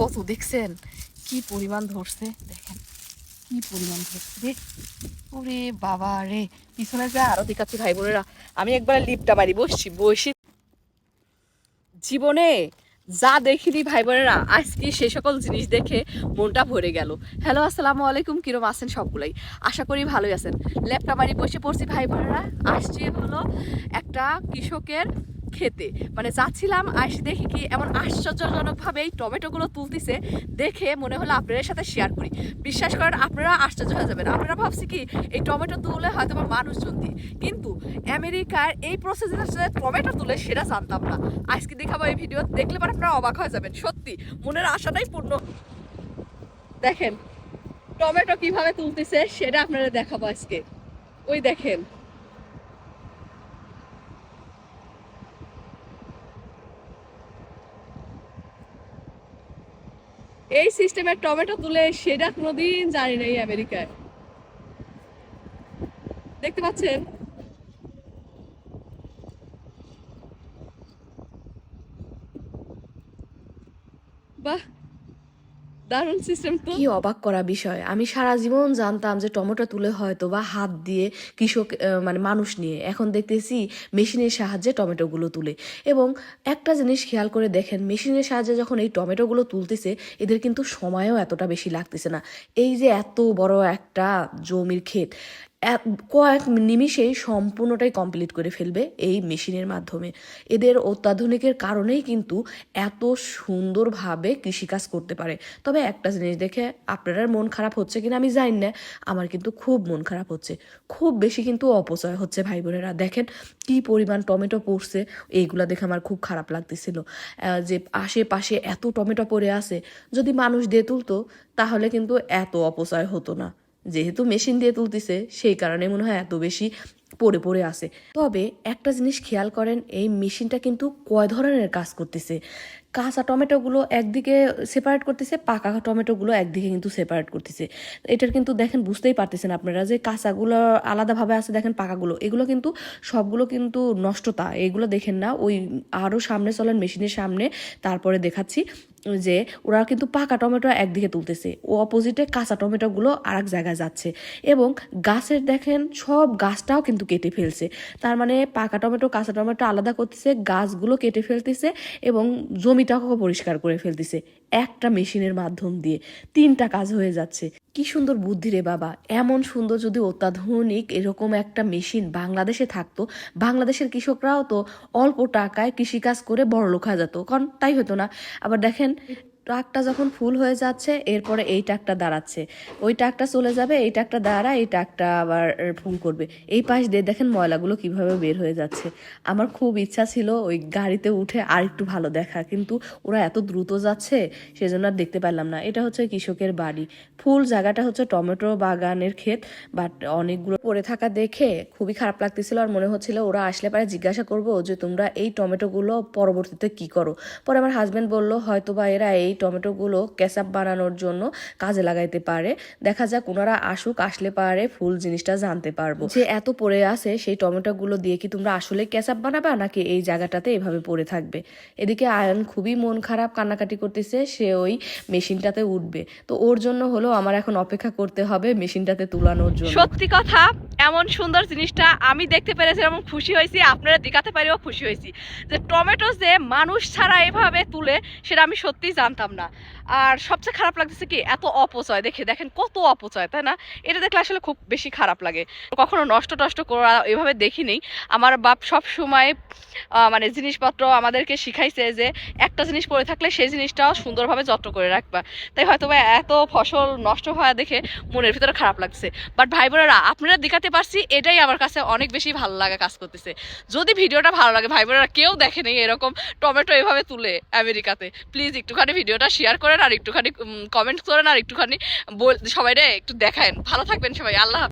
কত দেখছেন? কি পরিমাণ ধরছে? দেখেন, কি পরিমাণ ধরছে রে? ওরে বাবা রে, পিছনে যা আরও দেখাচ্ছি ভাই বোনেরা। আমি একবার লিপটা মারি বসছি, বসে। জীবনে যা দেখিনি ভাই বোনেরা, আজকে সেই সকল জিনিস দেখে মনটা ভরে গেল। হ্যালো, আসসালামু আলাইকুম, কিরম আছেন সবগুলাই? আশা করি ভালোই আছেন। ল্যাপটা মারি বসে পড়ছি ভাই বোনেরা। আসছে হলো একটা কৃষকের খেতে। মানে যাচ্ছিলাম আসি দেখি কি এমন আশ্চর্যজনকভাবে এই টমেটোগুলো তুলতেছে দেখে মনে হলো আপনাদের সাথে শেয়ার করি। বিশ্বাস করেন, আপনারা আশ্চর্য হয়ে যাবেন। আপনারা ভাবছি কি, এই টমেটো তুলে হয়তো বা মানুষজন দিয়ে কিন্তু আমেরিকার এই প্রসেসে টমেটো তুলে সেটা জানতাম না। আজকে দেখাবো এই ভিডিও দেখলে পরে আপনারা অবাক হয়ে যাবেন। সত্যি, মনের আশাটাই পূর্ণ। দেখেন, টমেটো কীভাবে তুলতেছে সেটা আপনারা দেখাবো আজকে। ওই দেখেন। এই সিস্টেমের টমেটো তুলে সেটা কোনোদিন জানি না এই আমেরিকায়। দেখতে পাচ্ছেন? বাহ! দারুণ সিস্টেম তো। কি অবাক করা বিষয়। আমি সারা জীবন জানতাম যে টমেটো তুলে হয়তো বা হাত দিয়ে কৃষক মানে মানুষ নিয়ে। এখন দেখতেছি মেশিনের সাহায্যে টমেটোগুলো তুলে। এবং একটা জিনিস খেয়াল করে দেখেন, মেশিনের সাহায্যে যখন এই টমেটোগুলো তুলতেছে, এদের কিন্তু সময়ও এতটা বেশি লাগতেছে না। এই যে এত বড় একটা জমির ক্ষেত কয়েক নিমিষেই সম্পূর্ণটাই কমপ্লিট করে ফেলবে এই মেশিনের মাধ্যমে। এদের অত্যাধুনিকের কারণেই কিন্তু এত সুন্দরভাবে কৃষিকাজ করতে পারে। তবে একটা জিনিস দেখে আপনার মন খারাপ হচ্ছে কিনা আমি জানি না, আমার কিন্তু খুব মন খারাপ হচ্ছে। খুব বেশি কিন্তু অপচয় হচ্ছে ভাই বোনেরা। দেখেন কি পরিমাণ টমেটো পড়ছে, এইগুলা দেখে আমার খুব খারাপ লাগতেছিল। যে আশেপাশে এত টমেটো পড়ে আছে, যদি মানুষ দিয়ে তুলতো, তাহলে কিন্তু এত অপচয় হতো না। যেহেতু মেশিন দিয়ে তুলতেছে, সেই কারণে মনে হয় এত বেশি পড়ে পড়ে আসে তবে একটা জিনিস খেয়াল করেন, এই মেশিনটা কিন্তু কয় ধরনের কাজ করতেছে? কাঁচা টমেটোগুলো একদিকে সেপারেট করতেছে, পাকা টমেটোগুলো একদিকে কিন্তু সেপারেট করতেছে। এটার কিন্তু দেখেন বুঝতেই পারতেছেন আপনারা যে কাঁচাগুলো আলাদাভাবে আছে, দেখেন পাকাগুলো। এগুলো কিন্তু সবগুলো কিন্তু নষ্টতা, এগুলো দেখেন না, ওই আরও সামনে চলেন, মেশিনের সামনে, তারপরে দেখাচ্ছি যে ওরা কিন্তু পাকা টমেটো একদিকে তুলতেছে, ও অপোজিটে কাঁচা টমেটোগুলো আর এক জায়গায় যাচ্ছে। এবং গাছের দেখেন সব গাছটাও কিন্তু কেটে ফেলছে। তার মানে পাকা টমেটো, কাঁচা টমেটো আলাদা করতেছে, গাছগুলো কেটে ফেলতেছে এবং জমিটাকেও পরিষ্কার করে ফেলতেছে। একটা মেশিনের মাধ্যম দিয়ে। তিনটা কাজ হয়ে যাচ্ছে। কি সুন্দর বুদ্ধি রে বাবা। এমন সুন্দর যদি অত্যাধুনিক এরকম একটা মেশিন বাংলাদেশে থাকতো, বাংলাদেশের কৃষকরাও তো অল্প টাকায় কৃষিকাজ করে বড় লোক হয়ে যেত। কারণ তাই হতো না। আবার দেখেন ট্রাকটা যখন ফুল হয়ে যাচ্ছে, এরপরে এই ট্রাকটা দাঁড়াচ্ছে। ওই ট্রাকটা চলে যাবে, এই ট্রাকটা দাঁড়া, এই ট্রাকটা আবার ফুল করবে। এই পাশ দিয়ে দেখেন ময়লাগুলো কীভাবে বের হয়ে যাচ্ছে। আমার খুব ইচ্ছা ছিল ওই গাড়িতে উঠে আর একটু ভালো দেখা, কিন্তু ওরা এত দ্রুত যাচ্ছে, সেজন্য আর দেখতে পারলাম না। এটা হচ্ছে কৃষকের বাড়ি। ফুল জায়গাটা হচ্ছে টমেটো বাগানের ক্ষেত, বাট অনেকগুলো পড়ে থাকা দেখে খুবই খারাপ লাগতেছিল আর মনে হচ্ছিল ওরা আসলে পারে জিজ্ঞাসা করব যে তোমরা এই টমেটোগুলো পরবর্তীতে কি করো? পরে আমার হাজবেন্ড বলল হয়তো বা এরা এই টমেটোগুলো কেচাপ বানানোর জন্য কাজে লাগাইতে পারে। দেখা যাক ওনারা আসুক, আসলে পারে ফুল জিনিসটা জানতে পারব। যে এত পড়ে আছে, সেই টমেটোগুলো দিয়ে কি তোমরা আসলে কেচাপ বানাবা, নাকি এই জায়গাটাতে এভাবে পড়ে থাকবে? এদিকে আয়ন খুবই মন খারাপ কান্নাকাটি করতেছে, সে ওই মেশিনটাতে উঠবে। তো ওর জন্য হলো আমার এখন অপেক্ষা করতে হবে মেশিনটাতে তুলানোর জন্য। সত্যি কথা, এমন সুন্দর জিনিসটা আমি দেখতে পেরেছি এমন খুশি হয়েছি, আপনারা দেখাতে পারেও খুশি হয়েছি। যে টমেটো যে মানুষ ছাড়া এভাবে তুলে, সেটা আমি সত্যিই জানতাম না। আর সবচেয়ে খারাপ লাগতেছে কি, এত অপচয়, দেখে, দেখেন কত অপচয়, তাই না? এটা দেখলে আসলে খুব বেশি খারাপ লাগে। কখনো নষ্ট টষ্ট করা এভাবে দেখিনি। আমার বাপ সব সময় মানে জিনিসপত্র আমাদেরকে শিখাইছে যে, একটা জিনিস পরে থাকলে সেই জিনিসটাও সুন্দরভাবে যত্ন করে রাখবা। তাই হয়তো বা এত ফসল নষ্ট হওয়া দেখে মনের ভিতরে খারাপ লাগছে। বাট ভাই বোনেরা, আপনারা দেখাতে পারছি, এটাই আমার কাছে অনেক বেশি ভালো লাগা কাজ করতেছে। যদি ভিডিওটা ভালো লাগে, ভাই বোনেরা কেউ দেখেনি এরকম টমেটো এভাবে তুলে আমেরিকাতে, প্লিজ একটুখানি ভিডিওটা শেয়ার করেন আর একটুখানি কমেন্ট করেন আর একটুখানি বল, সবাই একটু দেখেন ভালো থাকবেন সবাই, আল্লাহ।